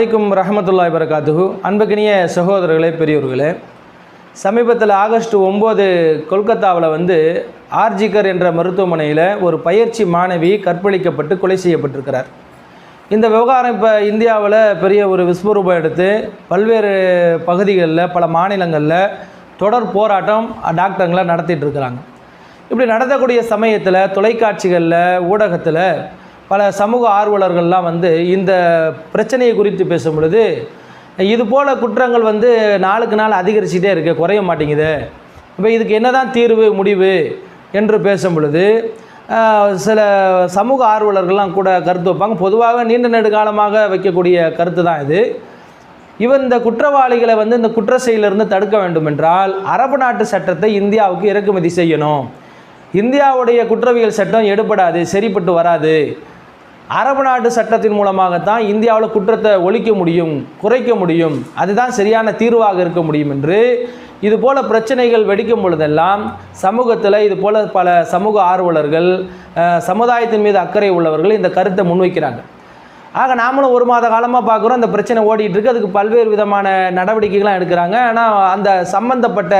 வலைக்கும் ரஹமத்துல்லாய் வரகாத்துஹு அன்புக்கினிய சகோதரர்களே பெரியோர்களே சமீபத்தில் ஆகஸ்ட் ஒம்பது கொல்கத்தாவில் வந்து ஆர்ஜிகர் என்ற மருத்துவமனையில் ஒரு பயிற்சி மாணவி கற்பழிக்கப்பட்டு கொலை செய்யப்பட்டிருக்கிறார். இந்த விவகாரம் இப்போ இந்தியாவில் பெரிய ஒரு விஸ்வரூபம் எடுத்து பல்வேறு பகுதிகளில் பல மாநிலங்களில் தொடர் போராட்டம் டாக்டருங்களை நடத்திட்டு இருக்கிறாங்க. இப்படி நடத்தக்கூடிய சமயத்தில் தொலைக்காட்சிகளில் ஊடகத்தில் பல சமூக ஆர்வலர்கள்லாம் வந்து இந்த பிரச்சனையை குறித்து பேசும் பொழுது இது போல் குற்றங்கள் வந்து நாளுக்கு நாள் அதிகரிச்சுட்டே இருக்கு குறைய மாட்டேங்குது. இப்போ இதுக்கு என்னதான் தீர்வு முடிவு என்று பேசும் பொழுது சில சமூக ஆர்வலர்கள்லாம் கூட கருத்து வைப்பாங்க. பொதுவாக நீண்ட நெடுகாலமாக வைக்கக்கூடிய கருத்து தான் இது. இவன் இந்த குற்றவாளிகளை வந்து இந்த குற்ற செயலிருந்து தடுக்க வேண்டும் என்றால் அரபு நாட்டு சட்டத்தை இந்தியாவுக்கு இறக்குமதி செய்யணும். இந்தியாவுடைய குற்றவியல் சட்டம் எடுபடாது சரிப்பட்டு வராது. அரபு நாட்டு சட்டத்தின் மூலமாகத்தான் இந்தியாவில் குற்றத்தை ஒழிக்க முடியும் குறைக்க முடியும் அதுதான் சரியான தீர்வாக இருக்க முடியும் என்று இது போல பிரச்சனைகள் வெடிக்கும் பொழுதெல்லாம் சமூகத்தில் இது போல பல சமூக ஆர்வலர்கள் சமுதாயத்தின் மீது அக்கறை உள்ளவர்கள் இந்த கருத்தை முன்வைக்கிறாங்க. ஆக நாமளும் ஒரு மாத காலமாக பார்க்குறோம் அந்த பிரச்சனை ஓடிட்டு இருக்கு அதுக்கு பல்வேறு விதமான நடவடிக்கைகள்லாம் எடுக்கிறாங்க. ஆனால் அந்த சம்பந்தப்பட்ட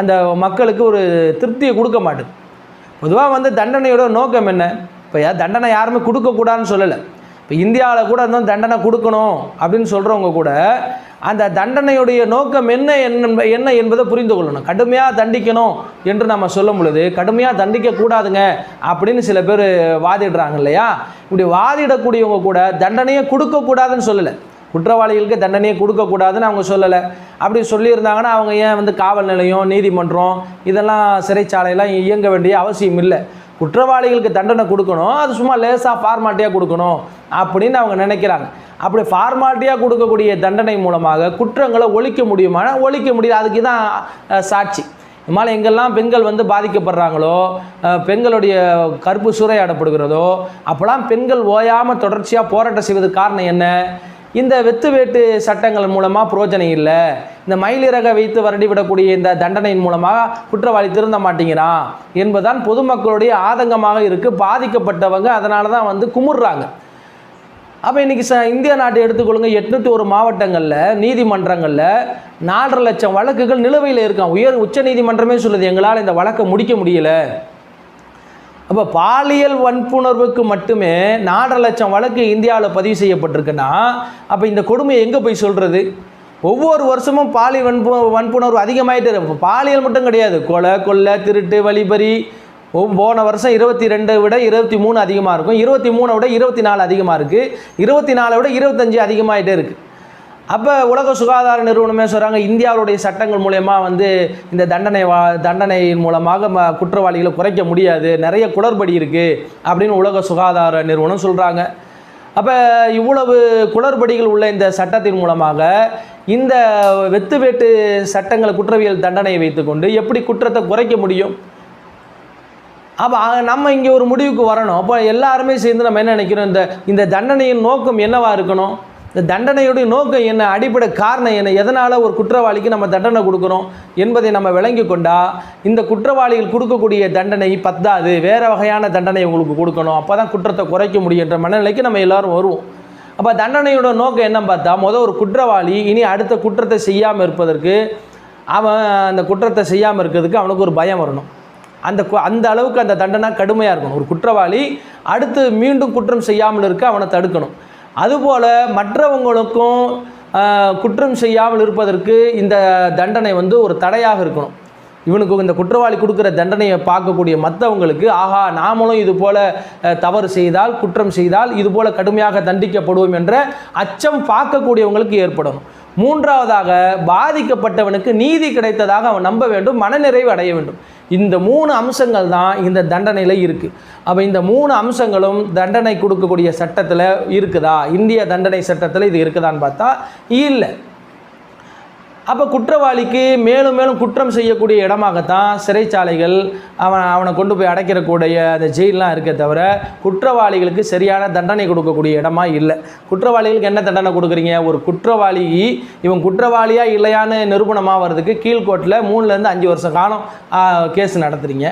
அந்த மக்களுக்கு ஒரு திருப்தியை கொடுக்க மாட்டுது. பொதுவாக வந்து தண்டனையோட நோக்கம் என்ன? இப்போ தண்டனை யாருமே கொடுக்கக்கூடாதுன்னு சொல்லலை. இப்போ இந்தியாவில் கூட இருந்தால் தண்டனை கொடுக்கணும் அப்படின்னு சொல்கிறவங்க கூட அந்த தண்டனையுடைய நோக்கம் என்ன என்ன என்ன என்பதை புரிந்து கொள்ளணும். கடுமையாக தண்டிக்கணும் என்று நம்ம சொல்லும் பொழுது கடுமையாக தண்டிக்கக்கூடாதுங்க அப்படின்னு சில பேர் வாதிடுறாங்க இல்லையா? இப்படி வாதிடக்கூடியவங்க கூட தண்டனையை கொடுக்கக்கூடாதுன்னு சொல்லலை. குற்றவாளிகளுக்கு தண்டனையை கொடுக்கக்கூடாதுன்னு அவங்க சொல்லலை. அப்படி சொல்லியிருந்தாங்கன்னா அவங்க ஏன் வந்து காவல் நிலையம் நீதிமன்றம் இதெல்லாம் சிறைச்சாலையெல்லாம் இயங்க வேண்டிய அவசியம் இல்லை. குற்றவாளிகளுக்கு தண்டனை கொடுக்கணும். அது சும்மா லேசாக ஃபார்மாலிட்டியாக கொடுக்கணும் அப்படின்னு அவங்க நினைக்கிறாங்க. அப்படி ஃபார்மாலிட்டியாக கொடுக்கக்கூடிய தண்டனை மூலமாக குற்றங்களை ஒழிக்க முடியுமானா ஒழிக்க முடியாது அதுக்கு தான் சாட்சி. இதனால் எங்கெல்லாம் பெண்கள் வந்து பாதிக்கப்படுறாங்களோ பெண்களுடைய கருப்பு சூறையாடப்படுகிறதோ அப்போலாம் பெண்கள் ஓயாமல் தொடர்ச்சியாக போராட்டம் செய்வதற்கு காரணம் என்ன? இந்த வெத்து வேட்டு சட்டங்கள் மூலமாக புரோஜனம் இல்லை. இந்த மயிலிறக வைத்து வருடிவிடக்கூடிய இந்த தண்டனையின் மூலமாக குற்றவாளி திருந்த மாட்டேங்கிறான் என்பதுதான் பொதுமக்களுடைய ஆதங்கமாக இருக்குது பாதிக்கப்பட்டவங்க அதனால தான் வந்து குமுறுறாங்க. அப்போ இன்றைக்கி ச இந்திய நாட்டை எடுத்துக்கொள்ளுங்க. எட்நூற்றி ஒரு மாவட்டங்களில் நீதிமன்றங்களில் நாலரை லட்சம் வழக்குகள் நிலுவையில் இருக்கான். உயர் உச்ச நீதிமன்றமே சொல்லுது எங்களால் இந்த வழக்கை முடிக்க முடியல. அப்போ பாலியல் வன்புணர்வுக்கு மட்டுமே நாலரை லட்சம் வழக்கு இந்தியாவில் பதிவு செய்யப்பட்டிருக்குன்னா அப்போ இந்த கொடுமையை எங்கே போய் சொல்கிறது ஒவ்வொரு வருஷமும் பாலியல் வன்பு வன்புணர்வு அதிகமாயிட்டே இருக்கும் பாலியல் மட்டும் கிடையாது. கொலை கொள்ளை திருட்டு வழிபறி. போன வருஷம் இருபத்தி ரெண்டை விட இருபத்தி மூணு அதிகமாக இருக்கும். இருபத்தி மூணை விட இருபத்தி நாலு அதிகமாக இருக்குது இருபத்தி நாலை விட இருபத்தஞ்சு அதிகமாகிட்டே இருக்குது அப்போ உலக சுகாதார நிறுவனமே சொல்கிறாங்க இந்தியாவுடைய சட்டங்கள் மூலயமா வந்து இந்த தண்டனை வா தண்டனையின் மூலமாக ம குற்றவாளிகளை குறைக்க முடியாது. நிறைய குளறுபடி இருக்குது அப்படின்னு உலக சுகாதார நிறுவனம் சொல்கிறாங்க அப்போ இவ்வளவு குளறுபடிகள் உள்ள இந்த சட்டத்தின் மூலமாக இந்த வெத்து வேட்டு சட்டங்களை குற்றவியல் தண்டனையை வைத்துக்கொண்டு எப்படி குற்றத்தை குறைக்க முடியும்? அப்போ நம்ம இங்கே ஒரு முடிவுக்கு வரணும். அப்போ எல்லாருமே சேர்ந்து நம்ம என்ன நினைக்கிறோம் இந்த இந்த தண்டனையின் நோக்கம் என்னவா இருக்கணும்? இந்த தண்டனையுடைய நோக்கம் என்ன அடிப்படை காரணம் என்ன எதனால் ஒரு குற்றவாளிக்கு நம்ம தண்டனை கொடுக்குறோம் என்பதை நம்ம விளங்கி கொண்டால் இந்த குற்றவாளிகள் கொடுக்கக்கூடிய தண்டனை பத்தாது. வேறு வகையான தண்டனை உங்களுக்கு கொடுக்கணும். அப்போ தான் குற்றத்தை குறைக்க முடியுன்ற மனநிலைக்கு நம்ம எல்லாரும் வருவோம். அப்போ தண்டனையோட நோக்கம் என்ன பார்த்தா முதல் ஒரு குற்றவாளி இனி அடுத்த குற்றத்தை செய்யாமல் இருப்பதற்கு அவன் அந்த குற்றத்தை செய்யாமல் இருக்கிறதுக்கு அவனுக்கு ஒரு பயம் வரணும். அந்த கு- அந்த அளவுக்கு அந்த தண்டனை கடுமையாக இருக்கணும். ஒரு குற்றவாளி அடுத்து மீண்டும் குற்றம் செய்யாமல் இருக்க அவனை தடுக்கணும். அதுபோல் மற்றவங்களுக்கும் குற்றம் செய்யாமல் இருப்பதற்கு இந்த தண்டனை வந்து ஒரு தடையாக இருக்கணும். இவனுக்கு இந்த குற்றவாளி கொடுக்குற தண்டனையை பார்க்கக்கூடிய மற்றவங்களுக்கு ஆஹா நாமளும் இது போல தவறு செய்தால் குற்றம் செய்தால் இது போல கடுமையாக தண்டிக்கப்படுவோம் என்ற அச்சம் பார்க்கக்கூடியவங்களுக்கு ஏற்படணும். மூன்றாவதாக பாதிக்கப்பட்டவனுக்கு நீதி கிடைத்ததாக அவன் நம்ப வேண்டும் மனநிறைவு அடைய வேண்டும். இந்த மூணு அம்சங்கள் தான் இந்த தண்டனையில் இருக்குது அப்போ இந்த மூணு அம்சங்களும் தண்டனை கொடுக்கக்கூடிய சட்டத்தில் இருக்குதா? இந்திய தண்டனை சட்டத்தில் இது இருக்குதான்னு பார்த்தா இல்லை. அப்போ குற்றவாளிக்கு மேலும் மேலும் குற்றம் செய்யக்கூடிய இடமாகத்தான் சிறைச்சாலைகள் அவன் அவனை கொண்டு போய் அடைக்கிறக்கூடிய அந்த ஜெயிலெலாம் இருக்கே தவிர குற்றவாளிகளுக்கு சரியான தண்டனை கொடுக்கக்கூடிய இடமா இல்லை. குற்றவாளிகளுக்கு என்ன தண்டனை கொடுக்குறீங்க? ஒரு குற்றவாளி இவன் குற்றவாளியாக இல்லையான்னு நிரூபணமாக வர்றதுக்கு கீழ்கோட்டில் மூணுலேருந்து அஞ்சு வருஷம் காலம் கேஸ் நடத்துகிறீங்க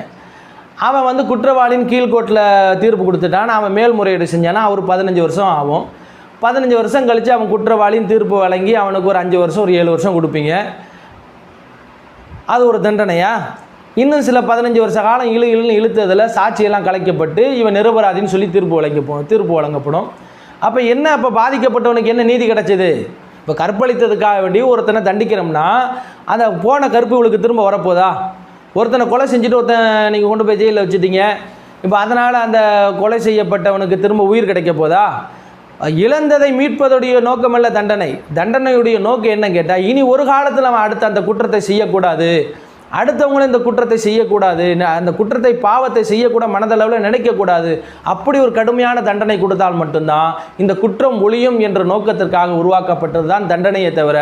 அவன் வந்து குற்றவாளின்னு கீழ்கோட்டில் தீர்ப்பு கொடுத்துட்டான். அவன் மேல்முறையீடு செஞ்சானா அவர் பதினஞ்சு வருஷம் ஆகும். பதினஞ்சு வருஷம் கழித்து அவன் குற்றவாளின்னு தீர்ப்பு வழங்கி அவனுக்கு ஒரு அஞ்சு வருஷம் ஒரு ஏழு வருஷம் கொடுப்பீங்க. அது ஒரு தண்டனையா? இன்னும் சில பதினஞ்சு வருஷ காலம் இழு இழுன்னு இழுத்ததில் சாட்சியெல்லாம் கலைக்கப்பட்டு இவன் நிரபராதின்னு சொல்லி தீர்ப்பு வழங்கப்படும் தீர்ப்பு வழங்கப்படும். அப்போ என்ன அப்போ பாதிக்கப்பட்டவனுக்கு என்ன நீதி கிடைச்சது? இப்போ கற்பழித்ததுக்காக வேண்டி ஒருத்தனை தண்டிக்கிறோம்னா அந்த போன கற்பு இவளுக்கு திரும்ப வரப்போதா? ஒருத்தனை கொலை செஞ்சுட்டு ஒருத்தன் நீங்கள் கொண்டு போய் ஜெயிலில் வச்சுட்டீங்க. இப்போ அதனால் அந்த கொலை செய்யப்பட்டவனுக்கு திரும்ப உயிர் கிடைக்க போதா? இழந்ததை மீட்பதுடைய நோக்கமல்ல தண்டனை. தண்டனையுடைய நோக்கம் என்னன்னு கேட்டால் இனி ஒரு காலத்தில் அவன் அடுத்த அந்த குற்றத்தை செய்யக்கூடாது. அடுத்தவங்களும் இந்த குற்றத்தை செய்யக்கூடாது. அந்த குற்றத்தை பாவத்தை செய்யக்கூட மனதளவில் நினைக்கக்கூடாது. அப்படி ஒரு கடுமையான தண்டனை கொடுத்தால் மட்டும்தான் இந்த குற்றம் ஒழியும் என்ற நோக்கத்திற்காக உருவாக்கப்பட்டது தான் தண்டனையை தவிர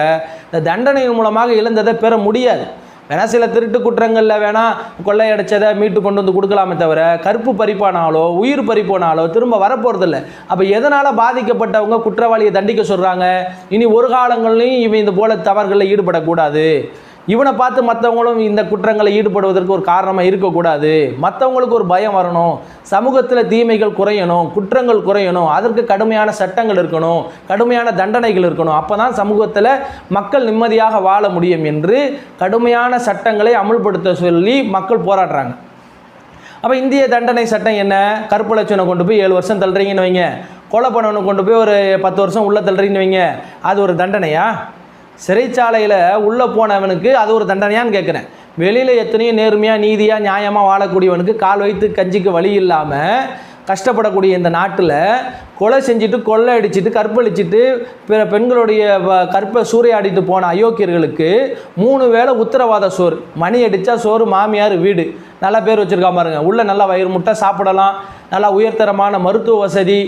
இந்த தண்டனையின் மூலமாக இழந்ததை பெற முடியாது. வேணால் சில திருட்டு குற்றங்களில் வேணால் கொள்ளையடைச்சதை மீட்டு கொண்டு வந்து கொடுக்கலாமே தவிர கருப்பு பறிப்பானாலோ உயிர் பறிப்போனாலோ திரும்ப வரப்போகிறதில்ல அப்போ எதனால் பாதிக்கப்பட்டவங்க குற்றவாளியை தண்டிக்க சொல்கிறாங்க இனி ஒரு காலங்கள்லையும் இவன் இந்த போல தவறுகளில் ஈடுபடக்கூடாது. இவனை பார்த்து மற்றவங்களும் இந்த குற்றங்களை ஈடுபடுவதற்கு ஒரு காரணமாக இருக்கக்கூடாது. மற்றவங்களுக்கு ஒரு பயம் வரணும். சமூகத்தில் தீமைகள் குறையணும் குற்றங்கள் குறையணும் அதற்கு கடுமையான சட்டங்கள் இருக்கணும் கடுமையான தண்டனைகள் இருக்கணும். அப்போ தான் சமூகத்தில் மக்கள் நிம்மதியாக வாழ முடியும் என்று கடுமையான சட்டங்களை அமுல்படுத்த சொல்லி மக்கள் போராடுறாங்க. அப்போ இந்திய தண்டனை சட்டம் என்ன? கற்புலட்சணை கொண்டு போய் ஏழு வருஷம் தள்ளுறீங்கன்னு வைங்க. கொலை பண்ணவனை கொண்டு போய் ஒரு பத்து வருஷம் உள்ளே தள்ளுறீங்கன்னு வைங்க. அது ஒரு தண்டனையா? சிறைச்சாலையில் உள்ளே போனவனுக்கு அது ஒரு தண்டனையான்னு கேட்குறேன் வெளியில் எத்தனையோ நேர்மையாக நீதியாக நியாயமாக வாழக்கூடியவனுக்கு கால் வைத்து கஞ்சிக்கு வழி இல்லாமல் கஷ்டப்படக்கூடிய இந்த நாட்டில் கொலை செஞ்சுட்டு கொள்ளை அடிச்சிட்டு கற்பழிச்சிட்டு பிற பெண்களுடைய கற்பை சூறையாடிட்டு போன அயோக்கியர்களுக்கு மூணு வேளை உத்தரவாத சோறு. மணி அடித்தா சோறு மாமியார் வீடு. நல்லா பேர் வச்சுருக்கா பாருங்க. உள்ளே நல்லா வயிறு முட்டை சாப்பிடலாம். நல்லா உயர்தரமான மருத்துவ வசதி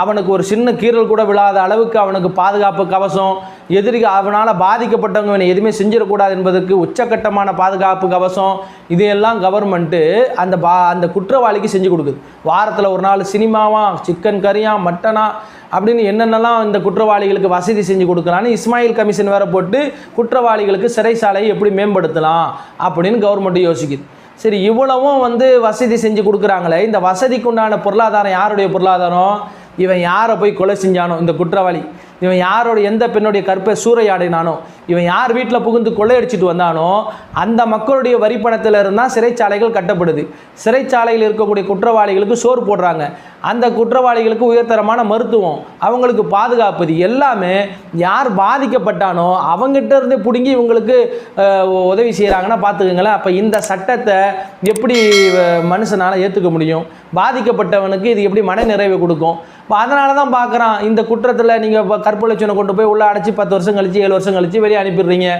அவனுக்கு ஒரு சின்ன கீறல் கூட விழாத அளவுக்கு அவனுக்கு பாதுகாப்பு கவசம் எதிரி அவனால் பாதிக்கப்பட்டவங்க இவனை எதுவுமே செஞ்சிடக்கூடாது என்பதற்கு உச்சக்கட்டமான பாதுகாப்பு கவசம் இதையெல்லாம் கவர்மெண்ட்டு அந்த பா அந்த குற்றவாளிக்கு செஞ்சு கொடுக்குது. வாரத்தில் ஒரு நாள் சினிமாவா சிக்கன் கறியா மட்டனா அப்படின்னு என்னென்னலாம் இந்த குற்றவாளிகளுக்கு வசதி செஞ்சு கொடுக்கலான்னு இஸ்மாயில் கமிஷன் வேற போட்டு குற்றவாளிகளுக்கு சிறைச்சாலையை எப்படி மேம்படுத்தலாம் அப்படின்னு கவர்மெண்ட்டு யோசிக்குது. சரி இவ்வளவும் வந்து வசதி செஞ்சு கொடுக்குறாங்களே இந்த வசதிக்குண்டான பொருளாதாரம் யாருடைய பொருளாதாரம்? இவன் யாரை போய் கொலை செஞ்சானோ இந்த குற்றவாளி. இவன் யாரோட எந்த பெண்ணுடைய கற்பை சூறையாடினானோ இவன் யார் வீட்டில் புகுந்து கொள்ளையடிச்சிட்டு வந்தானோ அந்த மக்களுடைய வரிப்பணத்தில் இருந்தால் சிறைச்சாலைகள் கட்டப்படுது. சிறைச்சாலையில் இருக்கக்கூடிய குற்றவாளிகளுக்கு சோறு போடுறாங்க. அந்த குற்றவாளிகளுக்கு உயர்தரமான மருத்துவம் அவங்களுக்கு பாதுகாப்பு இது எல்லாமே யார் பாதிக்கப்பட்டானோ அவங்ககிட்ட இருந்து பிடுங்கி இவங்களுக்கு உதவி செய்கிறாங்கன்னா பார்த்துக்கோங்களேன் அப்போ இந்த சட்டத்தை எப்படி மனுஷனால் ஏற்றுக்க முடியும்? பாதிக்கப்பட்டவனுக்கு இது எப்படி மன நிறைவை கொடுக்கும்? இப்போ அதனால தான் பார்க்குறான் இந்த குற்றத்தில் நீங்கள் கற்பழிச்சவனை கொண்டு போய் உள்ளே அடைச்சி பத்து வருஷம் கழிச்சு ஏழு வருஷம் கழிச்சு வெளியே அனுப்பிடுறீங்க.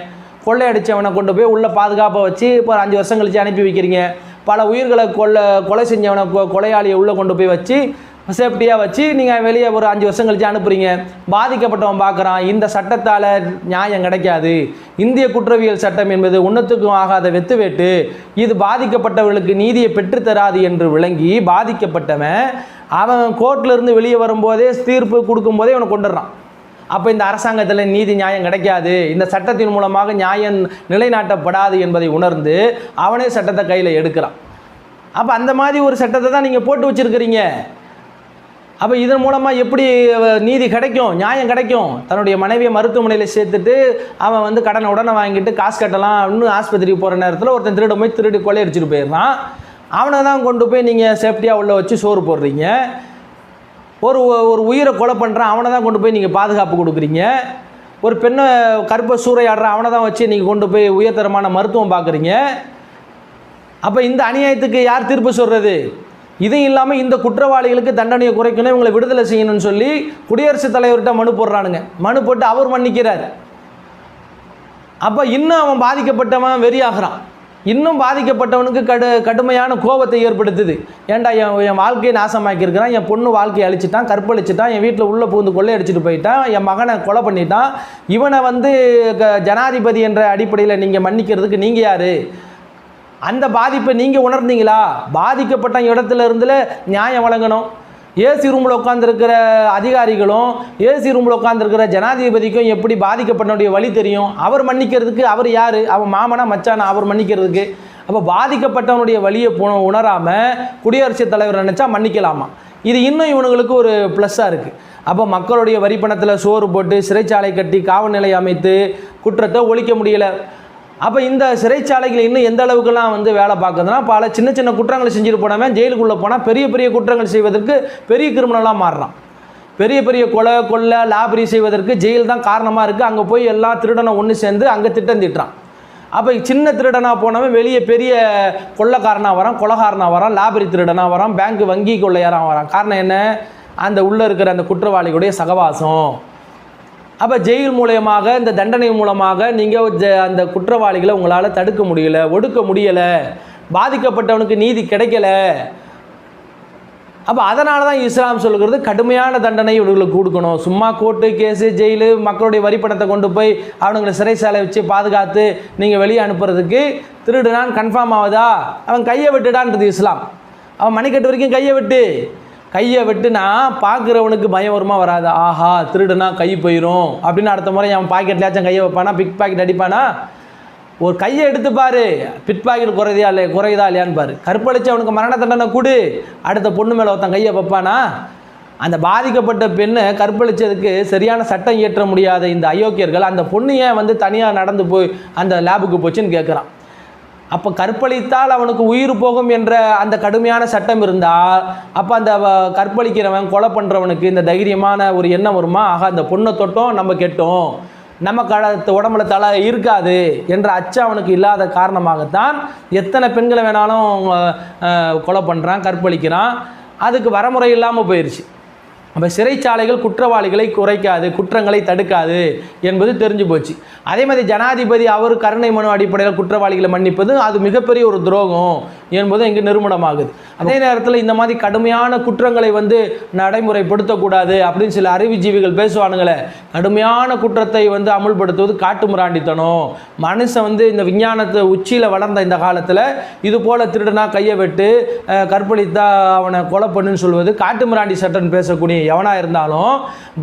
கொள்ளையடிச்சவனை கொண்டு போய் உள்ள பாதுகாப்பை வச்சு இப்போ ஒரு அஞ்சு வருஷம் கழிச்சு அனுப்பி வைக்கிறீங்க. பல உயிர்களை கொலை கொலை செஞ்சவனை கொ- கொலையாளியை உள்ளே கொண்டு போய் வச்சு சேஃப்டியாக வச்சு நீங்கள் வெளியே ஒரு அஞ்சு வருஷம் கழிச்சு அனுப்புறீங்க. பாதிக்கப்பட்டவன் பார்க்குறான் இந்த சட்டத்தால் நியாயம் கிடைக்காது. இந்திய குற்றவியல் சட்டம் என்பது ஒன்றுத்துக்கும் ஆகாத வெத்துவேட்டு இது பாதிக்கப்பட்டவர்களுக்கு நீதியை பெற்றுத்தராது என்று விளங்கி பாதிக்கப்பட்டவன் அவன் கோர்ட்ல இருந்து வெளியே வரும்போதே தீர்ப்பு கொடுக்கும்போதே அவனை கொண்டுடுறான். அப்போ இந்த அரசாங்கத்தில் நீதி நியாயம் கிடைக்காது. இந்த சட்டத்தின் மூலமாக நியாயம் நிலைநாட்டப்படாது என்பதை உணர்ந்து அவனே சட்டத்தை கையில் எடுக்கிறான். அப்போ அந்த மாதிரி ஒரு சட்டத்தை தான் நீங்கள் போட்டு வச்சிருக்கிறீங்க. அப்போ இதன் மூலமாக எப்படி நீதி கிடைக்கும் நியாயம் கிடைக்கும்? தன்னுடைய மனைவியை மருத்துவமனையில் சேர்த்துட்டு அவன் வந்து கடனை உடனே வாங்கிட்டு காசு கட்டலாம் இன்னும் ஆஸ்பத்திரிக்கு போகிற நேரத்தில் ஒருத்தன் திருட போய் திருடி கொள்ளையடிச்சிட்டு போயிடுறான். அவனை தான் கொண்டு போய் நீங்கள் சேஃப்டியாக உள்ளே வச்சு சோறு போடுறீங்க. ஒரு ஒரு உயிரை கொலை பண்ணுறான் அவனை தான் கொண்டு போய் நீங்கள் பாதுகாப்பு கொடுக்குறீங்க. ஒரு பெண்ணை கருப்பை சூறையாடுறான் அவனை தான் வச்சு நீங்கள் கொண்டு போய் உயர்தரமான மருத்துவம் பார்க்குறீங்க. அப்போ இந்த அநியாயத்துக்கு யார் தீர்ப்பு சொல்கிறது இதுவும் இல்லாமல் இந்த குற்றவாளிகளுக்கு தண்டனையை குறைக்கணும் இவங்களை விடுதலை செய்யணும்னு சொல்லி குடியரசுத் தலைவர்கிட்ட மனு போடுறானுங்க. மனு போட்டு அவர் மன்னிக்கிறார். அப்போ இன்னும் அவன் பாதிக்கப்பட்டவன் வெறியாகிறான். இன்னும் பாதிக்கப்பட்டவனுக்கு கடு கடுமையான கோபத்தை ஏற்படுத்துது. ஏன்டா என் என் வாழ்க்கையை நாசமாக்கியிருக்கிறான்? என் பொண்ணு வாழ்க்கையை அழிச்சிட்டான் கற்பழிச்சிட்டான் என் வீட்டில் உள்ளே பூந்து கொள்ளையடிச்சிட்டு போயிட்டான் என் மகனை கொலை பண்ணிட்டான். இவனை வந்து க- ஜனாதிபதி என்ற அடிப்படையில் நீங்கள் மன்னிக்கிறதுக்கு நீங்கள் யார்? அந்த பாதிப்பை நீங்கள் உணர்ந்தீங்களா? பாதிக்கப்பட்ட இடத்துல இருந்துல நியாயம் வழங்கணும். ஏசி ரூமில் உட்காந்துருக்கிற அதிகாரிகளும் ஏசி ரூமில் உட்காந்துருக்கிற ஜனாதிபதிக்கும் எப்படி பாதிக்கப்பட்டனுடைய வழி தெரியும்? அவர் மன்னிக்கிறதுக்கு அவர் யார்? அவன் மாமனா மச்சானா அவர் மன்னிக்கிறதுக்கு. அப்போ பாதிக்கப்பட்டவனுடைய வழியை பு- உணராமல் குடியரசுத் தலைவர் நினச்சா மன்னிக்கலாமா? இது இன்னும் இவனுங்களுக்கு ஒரு ப்ளஸ்ஸாக இருக்குது அப்போ மக்களுடைய வரிப்பணத்தில் சோறு போட்டு சிறைச்சாலை கட்டி காவல்நிலை அமைத்து குற்றத்தை ஒழிக்க முடியல. அப்போ இந்த சிறைச்சாலைகள் இன்னும் எந்த அளவுக்குலாம் வந்து வேலை பார்க்குதுன்னா பல சின்ன சின்ன குற்றங்களை செஞ்சுட்டு போனவன் ஜெயிலுக்குள்ளே போனால் பெரிய பெரிய குற்றங்கள் செய்வதற்கு பெரிய கிரிமினலாக மாறுறான். பெரிய பெரிய கொலை கொள்ளை லாபரி செய்வதற்கு ஜெயில் தான் காரணமாக இருக்குது அங்கே போய் எல்லா திருடனை ஒன்று சேர்ந்து அங்கே திட்டம் திட்டுறான். அப்போ சின்ன திருடனாக போனவன் வெளியே பெரிய கொள்ளைக்காரனாக வரான் கொலகாரனாக வரான் லாபரி திருடனாக வரான் பேங்க் வங்கி கொள்ளையாராக வரான். காரணம் என்ன? அந்த உள்ளே இருக்கிற அந்த குற்றவாளிகளுடைய சகவாசம். அப்போ ஜெயில் மூலயமாக இந்த தண்டனை மூலமாக நீங்கள் அந்த குற்றவாளிகளை உங்களால் தடுக்க முடியல ஒடுக்க முடியலை பாதிக்கப்பட்டவனுக்கு நீதி கிடைக்கல. அப்போ அதனால தான் இஸ்லாம் சொல்கிறது கடுமையான தண்டனை இவர்களுக்கு கொடுக்கணும். சும்மா கோர்ட்டு கேஸு ஜெயிலு மக்களுடைய வரிப்பணத்தை கொண்டு போய் அவனுங்களை சிறைச்சாலை வச்சு பாதுகாத்து நீங்கள் வெளியே அனுப்புறதுக்கு திருடுனான் கன்ஃபார்ம் ஆகுதா? அவன் கையை விட்டுடான்றது இஸ்லாம். அவன் மணிக்கட்டு வரைக்கும் கையை விட்டு. கையை வெட்டுனா பார்க்குறவனுக்கு பயம் வருமா வராது. ஆஹா திருடுனா கை போயிடும் அப்படின்னு அடுத்த முறை அவன் பாக்கெட்லேயாச்சும் கையை வைப்பானா பிக் பாக்கெட் அடிப்பானா? ஒரு கையை எடுத்து பாரு. பிட் பாக்கெட் குறையதா இல்லையா குறையுதா இல்லையான்னு பாரு. கற்பழிச்சு அவனுக்கு மரண தண்டனை கொடு. அடுத்த பொண்ணு மேலே ஒருத்தன் கையை வைப்பானா? அந்த பாதிக்கப்பட்ட பெண்ணை கற்பழிச்சதுக்கு சரியான சட்டம் இயற்ற முடியாத இந்த அயோக்கியர்கள் அந்த பொண்ணு ஏன் வந்து தனியாக நடந்து போய் அந்த லேபுக்கு போச்சுன்னு கேட்குறான் அப்போ கற்பழித்தால் அவனுக்கு உயிர் போகும் என்ற அந்த கடுமையான சட்டம் இருந்தால் அப்போ அந்த வ- கற்பழிக்கிறவன் கொலை பண்ணுறவனுக்கு இந்த தைரியமான ஒரு எண்ணம் வருமா? ஆக அந்த பொண்ணை தொட்டோம் நம்ம கெட்டோம். நம்ம கட உடம்புல தலை இருக்காது என்ற அச்சம் அவனுக்கு இல்லாத காரணமாகத்தான் எத்தனை பெண்களை வேணாலும் கொலை பண்ணுறான் கற்பழிக்கிறான். அதுக்கு வரமுறை இல்லாமல் போயிடுச்சு அப்போ சிறைச்சாலைகள் குற்றவாளிகளை குறைக்காது குற்றங்களை தடுக்காது என்பது தெரிஞ்சு போச்சு. அதே மாதிரி ஜனாதிபதி அவர் கருணை மனு அடிப்படையில் குற்றவாளிகளை மன்னிப்பது அது மிகப்பெரிய ஒரு துரோகம் என்பது இங்கு நிறுவனமாகுது. அதே நேரத்தில் இந்த மாதிரி கடுமையான குற்றங்களை வந்து நடைமுறைப்படுத்தக்கூடாது அப்படின்னு சில அறிவுஜீவிகள் பேசுவானுங்களே. கடுமையான குற்றத்தை வந்து அமுல்படுத்துவது காட்டுமிராண்டித்தனம் மனுஷன் வந்து இந்த விஞ்ஞானத்தை உச்சியில் வளர்ந்த இந்த காலத்தில் இது போல திருடனா கையை வெட்டு கற்பழித்தா அவனை கொலை பண்ணுன்னு சொல்வது காட்டுமிராண்டி சட்டன் பேசக்கூடிய எவனாக இருந்தாலும்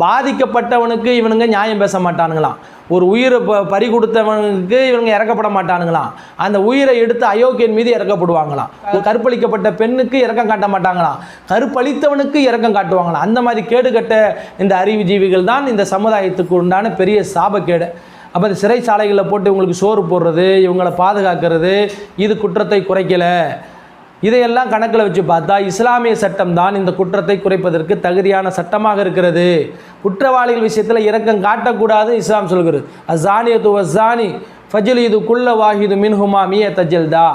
பாதிக்கப்பட்டவனுக்கு இவனுங்க நியாயம் பேச மாட்டானுங்களாம். ஒரு உயிரை ப பறி கொடுத்தவனுக்கு இவங்க இறக்கப்பட மாட்டானுங்களாம். அந்த உயிரை எடுத்து அயோக்கியன் மீது இறக்கப்படுவாங்களாம். கற்பழிக்கப்பட்ட பெண்ணுக்கு இறக்கம் காட்ட மாட்டாங்களாம். கற்பழித்தவனுக்கு இறக்கம் காட்டுவாங்களாம். அந்த மாதிரி கேடுகட்ட இந்த அறிவுஜீவிகள் தான் இந்த சமுதாயத்துக்கு உண்டான பெரிய சாபக்கேடு அப்போ இந்த சிறைச்சாலைகளில் போட்டு இவங்களுக்கு சோறு போடுறது இவங்களை பாதுகாக்கிறது இது குற்றத்தை குறைக்கலை. இதையெல்லாம் கணக்கில் வச்சு பார்த்தா இஸ்லாமிய சட்டம் தான் இந்த குற்றத்தை குறைப்பதற்கு தகுதியான சட்டமாக இருக்கிறது. குற்றவாளிகள் விஷயத்தில் இரக்கம் காட்டக்கூடாது இஸ்லாம் சொல்கிறது. அசானியத்து வசானி ஃபஜில் இது குள்ள வாஹிது மின்ஹுமா மிய தஜல்தா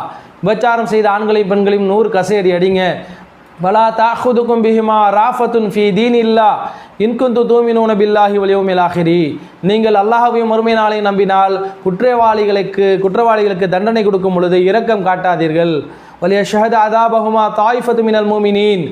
விபச்சாரம் செய்த ஆண்களையும் பெண்களையும் நூறு கசேரி அடிங்க. வலா தாஹுதுக்கும் பிஹிமா ராஃபத்துன் ஃபி தீன் இல்லா இன்குந்து தூமினூன பில்லாஹி வலியோமில் ஆஹிரி நீங்கள் அல்லாஹவையும் மறுமை நாளை நம்பினால் குற்றவாளிகளுக்கு குற்றவாளிகளுக்கு தண்டனை கொடுக்கும் பொழுது இரக்கம் காட்டாதீர்கள். வலிய ஷஹத் அதாபகுமா தாய்ஃபத்து மினல் மூமினீன்.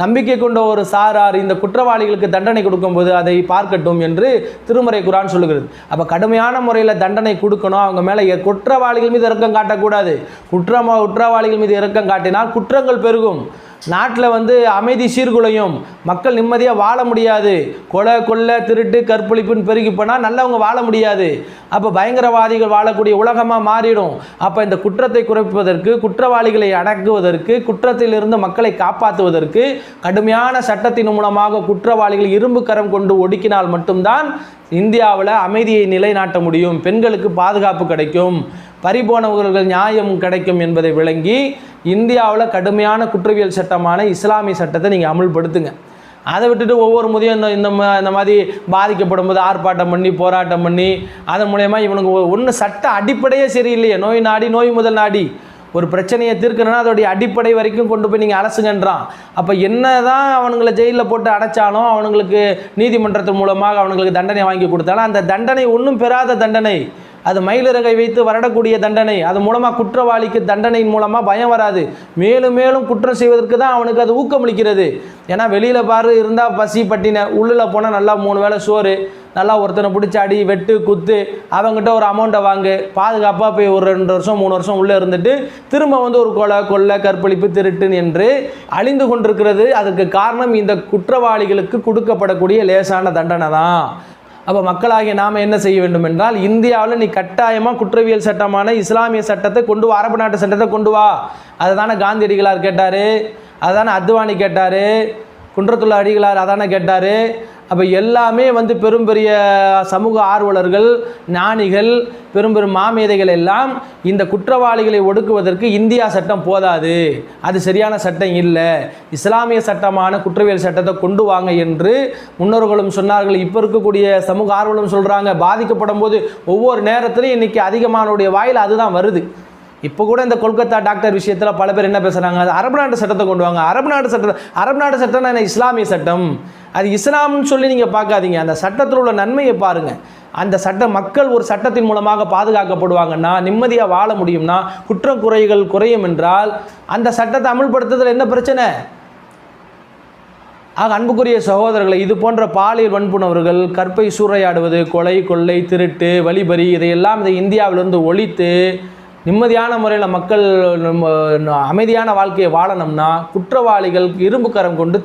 நம்பிக்கை கொண்ட ஒரு சாரார் இந்த குற்றவாளிகளுக்கு தண்டனை கொடுக்கும்போது அதை பார்க்கட்டும் என்று திருமறை குரான் சொல்லுகிறது. அப்போ கடுமையான முறையில் தண்டனை கொடுக்கணும். அவங்க மேலே குற்றவாளிகள் மீது இறக்கம் காட்டக்கூடாது. குற்றமா குற்றவாளிகள் மீது இறக்கம் காட்டினால் குற்றங்கள் பெருகும். நாட்டில் வந்து அமைதி சீர்குலையும். மக்கள் நிம்மதியாக வாழ முடியாது. கொலை கொள்ளை திருட்டு கற்பழிப்புன்னு பெருகி போனால் நல்லவங்க வாழ முடியாது. அப்போ பயங்கரவாதிகள் வாழக்கூடிய உலகமாக மாறிடும். அப்போ இந்த குற்றத்தை குறைப்பதற்கு குற்றவாளிகளை அடக்குவதற்கு குற்றத்திலிருந்து மக்களை காப்பாற்றுவதற்கு கடுமையான சட்டத்தின் மூலமாக குற்றவாளிகள் இரும்பு கரம் கொண்டு ஒடுக்கினால் மட்டும்தான் இந்தியாவில் அமைதியை நிலைநாட்ட முடியும். பெண்களுக்கு பாதுகாப்பு கிடைக்கும். பறிபோனவர்கள் நியாயம் கிடைக்கும் என்பதை விளங்கி இந்தியாவில் கடுமையான குற்றவியல் சட்டமான இஸ்லாமிய சட்டத்தை நீங்கள் அமுல்படுத்துங்க. அதை விட்டுட்டு ஒவ்வொரு முதியும் இந்த இந்த மா- இந்த மாதிரி பாதிக்கப்படும் போது ஆர்ப்பாட்டம் பண்ணி போராட்டம் பண்ணி அதன் மூலயமா இவனுக்கு ஒன்று சட்ட அடிப்படையே சரியில்லையே. நோய் நாடி நோய் முதல் நாடி. ஒரு பிரச்சனையை தீர்க்கணும்னா அதோடைய அடிப்படை வரைக்கும் கொண்டு போய் நீங்கள் அலசுங்கன்றான். அப்போ என்ன தான் அவனுங்களை ஜெயிலில் போட்டு அடைச்சாலும் அவனுங்களுக்கு நீதிமன்றத்தின் மூலமாக அவனுங்களுக்கு தண்டனை வாங்கி கொடுத்தாலும் அந்த தண்டனை ஒன்றும் பெறாத தண்டனை. அது மயிலிறகை வைத்து வரடக்கூடிய தண்டனை. அது மூலமாக குற்றவாளிக்கு தண்டனையின் மூலமாக பயம் வராது. மேலும் மேலும் குற்றம் செய்வதற்கு தான் அவனுக்கு அது ஊக்கமளிக்கிறது. ஏன்னா வெளியில் பாரு இருந்தால் பசி பட்டின உள்ளில் போனால் நல்லா மூணு வேளை சோறு நல்லா ஒருத்தனை பிடிச்சி அடி வெட்டு குத்து அவங்ககிட்ட ஒரு அமௌண்ட்டை வாங்கு. பாதுகாப்பாக போய் ஒரு ரெண்டு வருஷம் மூணு வருஷம் உள்ளே இருந்துட்டு திரும்ப வந்து ஒரு கொலை கொள்ளை கற்பழிப்பு திருட்டுன்னு என்று அழிந்து கொண்டிருக்கிறது. அதுக்கு காரணம் இந்த குற்றவாளிகளுக்கு கொடுக்கப்படக்கூடிய லேசான தண்டனை தான். அப்போ மக்களாகிய நாம் என்ன செய்ய வேண்டும் என்றால் இந்தியாவில் நீ கட்டாயமாக குற்றவியல் சட்டமான இஸ்லாமிய சட்டத்தை கொண்டு வா அரபு நாட்டு சட்டத்தை கொண்டு வா. அதை தானே காந்தியடிகளார் கேட்டார். அதை தானே அத்வானி கேட்டார். குன்றத்துள்ள அடிகளார் அதானே கேட்டார். அப்போ எல்லாமே வந்து பெரும் பெரிய சமூக ஆர்வலர்கள் ஞானிகள் பெரும் பெரும் மாமேதைகள் எல்லாம் இந்த குற்றவாளிகளை ஒடுக்குவதற்கு இந்தியா சட்டம் போதாது. அது சரியான சட்டம் இல்லை. இஸ்லாமிய சட்டமான குற்றவியல் சட்டத்தை கொண்டு வாங்க என்று முன்னோர்களும் சொன்னார்கள். இப்போ இருக்கக்கூடிய சமூக ஆர்வலும் சொல்கிறாங்க பாதிக்கப்படும் போது ஒவ்வொரு நேரத்திலையும் இன்னைக்கு அதிகமானுடைய வாயில் அதுதான் வருது. இப்போ கூட இந்த கொல்கத்தா டாக்டர் விஷயத்தில் பல பேர் என்ன பேசுகிறாங்க அது அரபு நாட்டு சட்டத்தை கொண்டு வாங்க. அரபு நாட்டு சட்டத்தை அரபு நாட்டு சட்டம்னா என்ன? இஸ்லாமிய சட்டம். அது இஸ்லாம்னு சொல்லி நீங்கள் பார்க்காதீங்க. அந்த சட்டத்தில் உள்ள நன்மையை பாருங்கள் அந்த சட்ட மக்கள் ஒரு சட்டத்தின் மூலமாக பாதுகாக்கப்படுவாங்கன்னா நிம்மதியாக வாழ முடியும்னா குற்றக்குறைகள் குறையும் என்றால் அந்த சட்டத்தை அமல்படுத்துறதுல என்ன பிரச்சனை? ஆக அன்புக்குரிய சகோதரர்களை இது போன்ற பாலியல் வன்புணர்வுகள் கற்பை சூறையாடுவது கொலை கொள்ளை திருட்டு வழிபறி இதையெல்லாம் இதை இந்தியாவிலிருந்து ஒழித்து நிம்மதியான முறையில் மக்கள் அமைதியான வாழ்க்கையை வாழணும்னா குற்றவாளிகள் இரும்பு கரம் கொண்டு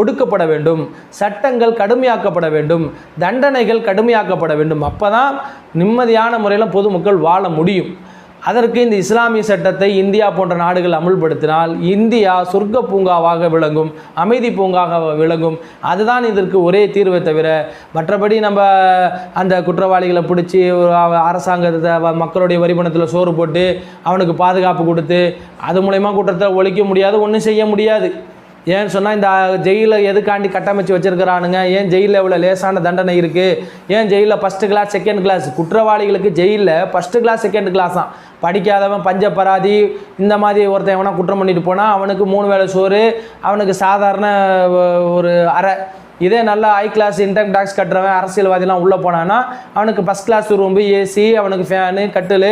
ஒடுக்கப்பட வேண்டும். சட்டங்கள் கடுமையாக்கப்பட வேண்டும். தண்டனைகள் கடுமையாக்கப்பட வேண்டும். அப்போ தான் நிம்மதியான முறையில் பொதுமக்கள் வாழ முடியும். அதற்கு இந்த இஸ்லாமிய சட்டத்தை இந்தியா போன்ற நாடுகள் அமுல்படுத்தினால் இந்தியா சொர்க்க பூங்காவாக விளங்கும் அமைதி பூங்காக விளங்கும். அதுதான் இதற்கு ஒரே தீர்வை தவிர மற்றபடி நம்ம அந்த குற்றவாளிகளை பிடிச்சி ஒரு அரசாங்கத்தை மக்களுடைய வரிபணத்தில் சோறு போட்டு அவனுக்கு பாதுகாப்பு கொடுத்து அது மூலயமா குற்றத்தை ஒழிக்க முடியாது ஒன்றும் செய்ய முடியாது. ஏன்னு சொன்னால் இந்த ஜெயிலை எதுக்காண்டி கட்டமைச்சு வச்சிருக்கிறானுங்க? ஏன் ஜெயிலில் இவ்வளோ லேசான தண்டனை இருக்குது ஏன் ஜெயிலில் ஃபஸ்ட்டு கிளாஸ் செகண்ட் கிளாஸ் குற்றவாளிகளுக்கு ஜெயிலில் ஃபஸ்ட்டு கிளாஸ் செகண்ட் கிளாஸ் தான் படிக்காதவன் பஞ்சப்பராதி இந்த மாதிரி ஒருத்தன் எவனா குற்றம் பண்ணிட்டு போனால் அவனுக்கு மூணு வேளை சோறு அவனுக்கு சாதாரண ஒரு அறை. இதே நல்லா ஹை கிளாஸ் இன்கம் டேக்ஸ் கட்டுறவன் அரசியல்வாதிலாம் உள்ளே போனான்னா அவனுக்கு ஃபஸ்ட் கிளாஸ் ரூம்பு ஏசி அவனுக்கு ஃபேனு கட்டில்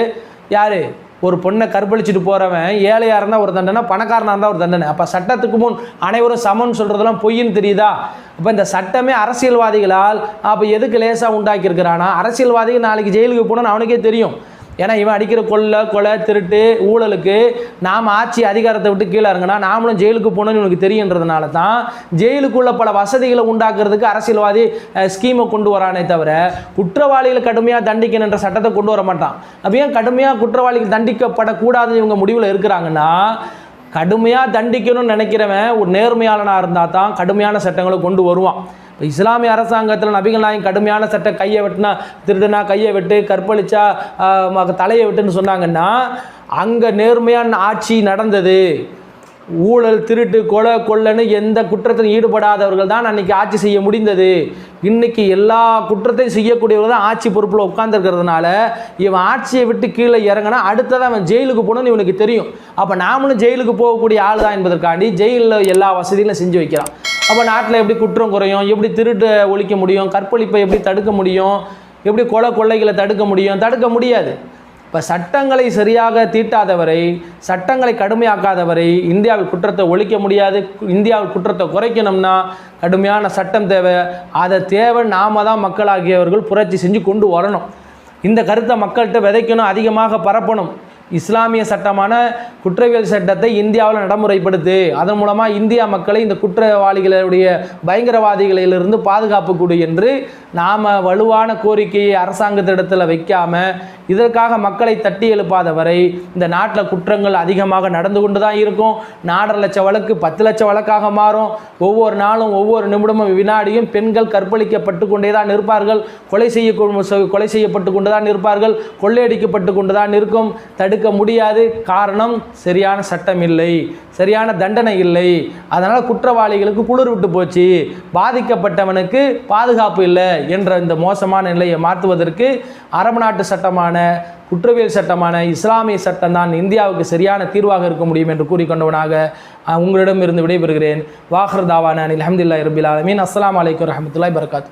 யார்? ஒரு பொண்ணை கற்பழிச்சிட்டு போகிறவன் ஏழையாக இருந்தால் ஒரு தண்டனை பணக்காரனாக இருந்தால் ஒரு தண்டனை. அப்போ சட்டத்துக்கு முன் அனைவரும் சமம்னு சொல்கிறதெல்லாம் பொய்ன்னு தெரியுதா? அப்போ இந்த சட்டமே அரசியல்வாதிகளால் அப்போ எதுக்கு லேசாக உண்டாக்கியிருக்கிறானா அரசியல்வாதிகள் நாளைக்கு ஜெயிலுக்கு போனோன்னு அவனுக்கே தெரியும். ஏன்னா இவன் அடிக்கிற கொள்ளை கொலை திருட்டு ஊழலுக்கு நாம் ஆட்சி அதிகாரத்தை விட்டு கீழே இறங்கினா நாமளும் ஜெயிலுக்கு போகணும்னு இவனுக்கு தெரியுன்றதுனால தான் ஜெயிலுக்குள்ள பல வசதிகளை உண்டாக்குறதுக்கு அரசியல்வாதி ஸ்கீமை கொண்டு வரானே தவிர குற்றவாளிகளை கடுமையாக தண்டிக்கணுன்ற சட்டத்தை கொண்டு வர மாட்டான். அப்போ ஏன் கடுமையாக குற்றவாளிகள் தண்டிக்கப்படக்கூடாதுன்னு இவங்க முடிவில் இருக்கிறாங்கன்னா கடுமையாக தண்டிக்கணும்னு நினைக்கிறவன் ஒரு நேர்மையாளனாக இருந்தால் தான் கடுமையான சட்டங்களை கொண்டு வருவான். இப்போ இஸ்லாமிய அரசாங்கத்தில் நபிகள் நாயகம் கடுமையான சட்டம் கையை வெட்டினா திருடுனா கையை வெட்டு கற்பழிச்சா ம- தலையை வெட்டுன்னு சொன்னாங்கன்னா அங்கே நேர்மையான ஆட்சி நடந்தது. ஊழல் திருட்டு கொலை கொள்ளைன்னு எந்த குற்றத்திலும் ஈடுபடாதவர்கள் தான் அன்னைக்கு ஆட்சி செய்ய முடிந்தது. இன்னைக்கு எல்லா குற்றத்தையும் செய்யக்கூடியவர்கள் தான் ஆட்சி பொறுப்பில் உட்காந்துருக்கிறதுனால இவன் ஆட்சியை விட்டு கீழே இறங்கினா அடுத்ததான் அவன் ஜெயிலுக்கு போகணும்னு இவனுக்கு தெரியும். அப்போ நாமளும் ஜெயிலுக்கு போகக்கூடிய ஆள் தான் என்பதற்காண்டி ஜெயிலில் எல்லா வசதியும் செஞ்சு வைக்கிறான். அப்போ நாட்டில் எப்படி குற்றம் குறையும்? எப்படி திருட்டு ஒழிக்க முடியும்? கற்பழிப்பை எப்படி தடுக்க முடியும்? எப்படி கொலை கொள்ளைகளை தடுக்க முடியும்? தடுக்க முடியாது. இப்போ சட்டங்களை சரியாக தீட்டாதவரை சட்டங்களை கடுமையாக்காதவரை இந்தியாவில் குற்றத்தை ஒழிக்க முடியாது. இந்தியாவில் குற்றத்தை குறைக்கணும்னா கடுமையான சட்டம் தேவை. அதை தேவை நாம தான் மக்களாகியவர்கள் புரட்சி செஞ்சு கொண்டு வரணும். இந்த கருத்தை மக்கள்கிட்ட விதைக்கணும் அதிகமாக பரப்பணும். இஸ்லாமிய சட்டமான குற்றவியல் சட்டத்தை இந்தியாவில் நடைமுறைப்படுத்து. அதன் மூலமாக இந்தியா மக்களை இந்த குற்றவாளிகளுடைய பயங்கரவாதிகளிலிருந்து பாதுகாப்பு கொடு என்று நாம் வலுவான கோரிக்கையை அரசாங்கத்திடத்தில் வைக்காமல் இதற்காக மக்களை தட்டி எழுப்பாத வரை இந்த நாட்டில் குற்றங்கள் அதிகமாக நடந்து கொண்டு தான் இருக்கும். நாலரை லட்சம் வழக்கு பத்து லட்சம் வழக்காக மாறும். ஒவ்வொரு நாளும் ஒவ்வொரு நிமிடமும் வினாடியும் பெண்கள் கற்பழிக்கப்பட்டு கொண்டே தான் இருப்பார்கள் கொலை செய்ய கொலை செய்யப்பட்டு கொண்டு தான் இருப்பார்கள் கொள்ளையடிக்கப்பட்டு கொண்டு தான் இருக்கும் தடுக்க முடியாது. காரணம் சரியான சட்டம் இல்லை. சரியான தண்டனை இல்லை. அதனால் குற்றவாளிகளுக்கு குளிர் விட்டு போச்சு. பாதிக்கப்பட்டவனுக்கு பாதுகாப்பு இல்லை. என்ற இந்த மோசமான நிலையை மாற்றுவதற்கு அரபு நாட்டு சட்டமான குற்றவியல் சட்டமான இஸ்லாமிய சட்டம் தான் இந்தியாவுக்கு சரியான தீர்வாக இருக்க முடியும் என்று கூறிக்கொண்டவனாக உங்களிடம் இருந்து விடைபெறுகிறேன். வாஹர் தாவான அனில் அஹமதுல்லா ரபில் ஆலமீன். அஸ்லாம் அலைக்கும் வரஹ்மத்துல்லாஹி பரகாத்